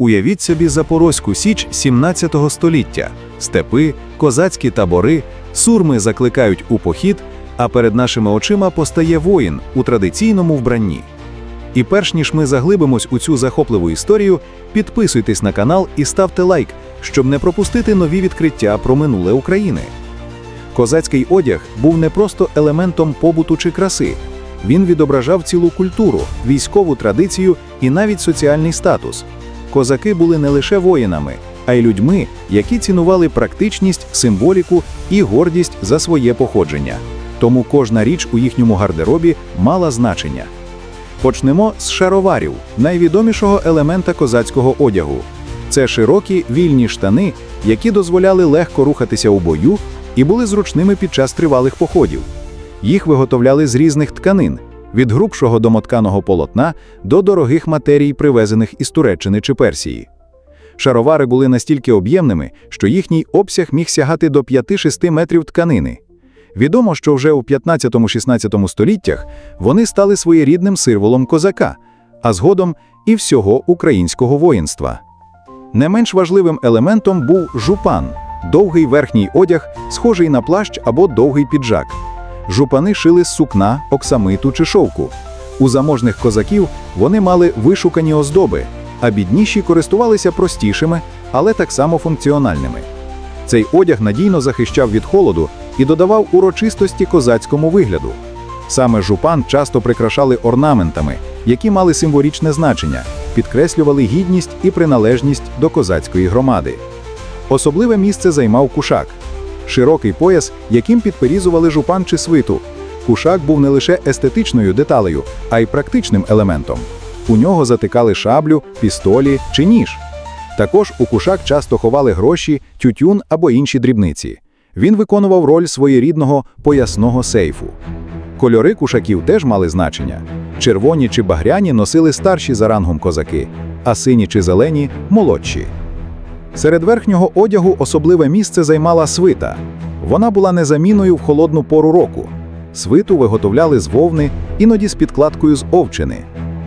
Уявіть собі Запорозьку Січ 17 століття. Степи, козацькі табори, сурми закликають у похід, а перед нашими очима постає воїн у традиційному вбранні. І перш ніж ми заглибимось у цю захопливу історію, підписуйтесь на канал і ставте лайк, щоб не пропустити нові відкриття про минуле України. Козацький одяг був не просто елементом побуту чи краси. Він відображав цілу культуру, військову традицію і навіть соціальний статус. Козаки були не лише воїнами, а й людьми, які цінували практичність, символіку і гордість за своє походження. Тому кожна річ у їхньому гардеробі мала значення. Почнемо з шароварів, найвідомішого елемента козацького одягу. Це широкі вільні штани, які дозволяли легко рухатися у бою і були зручними під час тривалих походів. Їх виготовляли з різних тканин від грубшого домотканого полотна до дорогих матерій, привезених із Туреччини чи Персії. Шаровари були настільки об'ємними, що їхній обсяг міг сягати до 5-6 метрів тканини. Відомо, що вже у 15-16 століттях вони стали своєрідним символом козака, а згодом і всього українського воїнства. Не менш важливим елементом був жупан довгий верхній одяг, схожий на плащ або довгий піджак. Жупани шили з сукна, оксамиту чи шовку. У заможних козаків вони мали вишукані оздоби, а бідніші користувалися простішими, але так само функціональними. Цей одяг надійно захищав від холоду і додавав урочистості козацькому вигляду. Саме жупан часто прикрашали орнаментами, які мали символічне значення, підкреслювали гідність і приналежність до козацької громади. Особливе місце займав кушак широкий пояс, яким підперізували жупан чи свиту. Кушак був не лише естетичною деталею, а й практичним елементом. У нього затикали шаблю, пістолі чи ніж. Також у кушак часто ховали гроші, тютюн або інші дрібниці. Він виконував роль своєрідного поясного сейфу. Кольори кушаків теж мали значення. Червоні чи багряні носили старші за рангом козаки, а сині чи зелені молодші. Серед верхнього одягу особливе місце займала свита. Вона була незамінною в холодну пору року. Свиту виготовляли з вовни, іноді з підкладкою з овчини.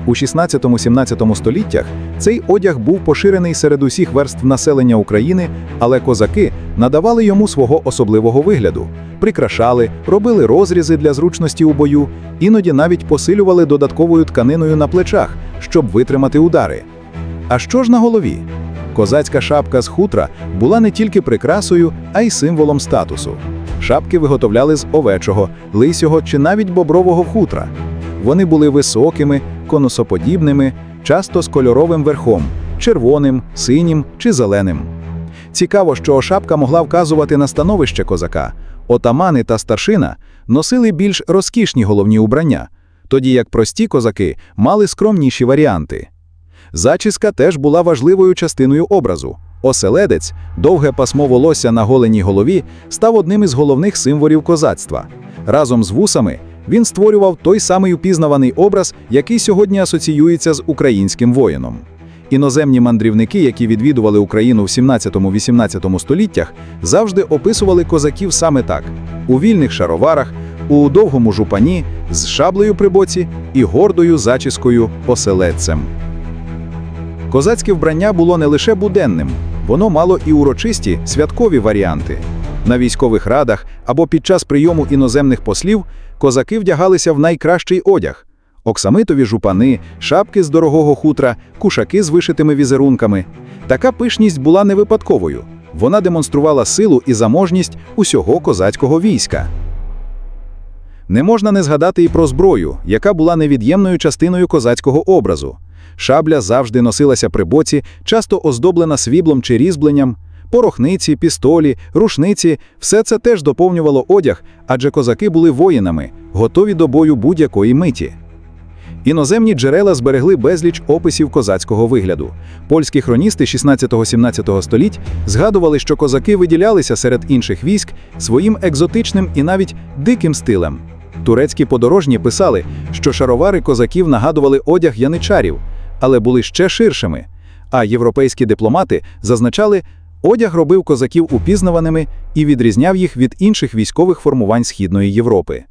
У 16-17 століттях цей одяг був поширений серед усіх верств населення України, але козаки надавали йому свого особливого вигляду, прикрашали, робили розрізи для зручності у бою, іноді навіть посилювали додатковою тканиною на плечах, щоб витримати удари. А що ж на голові? Козацька шапка з хутра була не тільки прикрасою, а й символом статусу. Шапки виготовляли з овечого, лисього чи навіть бобрового хутра. Вони були високими, конусоподібними, часто з кольоровим верхом червоним, синім чи зеленим. Цікаво, що шапка могла вказувати на становище козака. Отамани та старшина носили більш розкішні головні убрання, тоді як прості козаки мали скромніші варіанти. Зачіска теж була важливою частиною образу. Оселедець, довге пасмо волосся на голеній голові, став одним із головних символів козацтва. Разом з вусами він створював той самий упізнаваний образ, який сьогодні асоціюється з українським воїном. Іноземні мандрівники, які відвідували Україну в 17-18 століттях, завжди описували козаків саме так: у вільних шароварах, у довгому жупані, з шаблею при боці і гордою зачіскою оселедцем. Козацьке вбрання було не лише буденним, воно мало і урочисті святкові варіанти. На військових радах або під час прийому іноземних послів козаки вдягалися в найкращий одяг: оксамитові жупани, шапки з дорогого хутра, кушаки з вишитими візерунками. Така пишність була не випадковою. Вона демонструвала силу і заможність усього козацького війська. Не можна не згадати і про зброю, яка була невід'ємною частиною козацького образу. Шабля завжди носилася при боці, часто оздоблена свіблом чи різьбленням. Порохниці, пістолі, рушниці все це теж доповнювало одяг, адже козаки були воїнами, готові до бою будь-якої миті. Іноземні джерела зберегли безліч описів козацького вигляду. Польські хроністи 16-17 століть згадували, що козаки виділялися серед інших військ своїм екзотичним і навіть диким стилем. Турецькі подорожні писали, що шаровари козаків нагадували одяг яничарів, але були ще ширшими. А європейські дипломати зазначали, одяг робив козаків упізнаваними і відрізняв їх від інших військових формувань Східної Європи.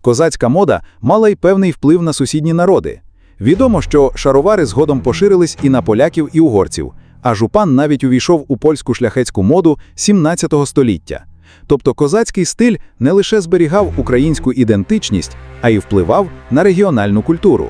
Козацька мода мала й певний вплив на сусідні народи. Відомо, що шаровари згодом поширились і на поляків, і угорців, а жупан навіть увійшов у польську шляхетську моду 17 століття. Тобто козацький стиль не лише зберігав українську ідентичність, а й впливав на регіональну культуру.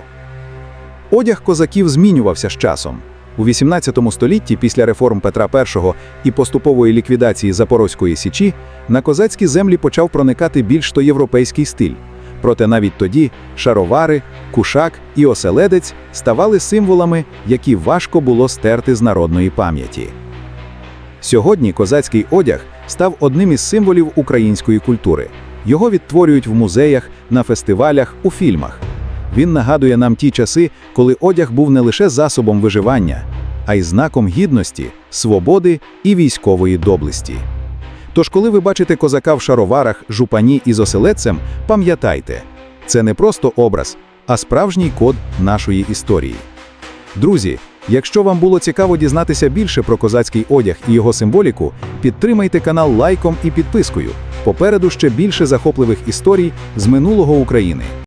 Одяг козаків змінювався з часом. У 18 столітті, після реформ Петра І і поступової ліквідації Запорозької січі, на козацькі землі почав проникати більш то європейський стиль. Проте навіть тоді шаровари, кушак і оселедець ставали символами, які важко було стерти з народної пам'яті. Сьогодні козацький одяг став одним із символів української культури. Його відтворюють в музеях, на фестивалях, у фільмах. Він нагадує нам ті часи, коли одяг був не лише засобом виживання, а й знаком гідності, свободи і військової доблесті. Тож, коли ви бачите козака в шароварах, жупані із оселедцем, пам'ятайте, це не просто образ, а справжній код нашої історії. Друзі, якщо вам було цікаво дізнатися більше про козацький одяг і його символіку, підтримайте канал лайком і підпискою. Попереду ще більше захопливих історій з минулого України.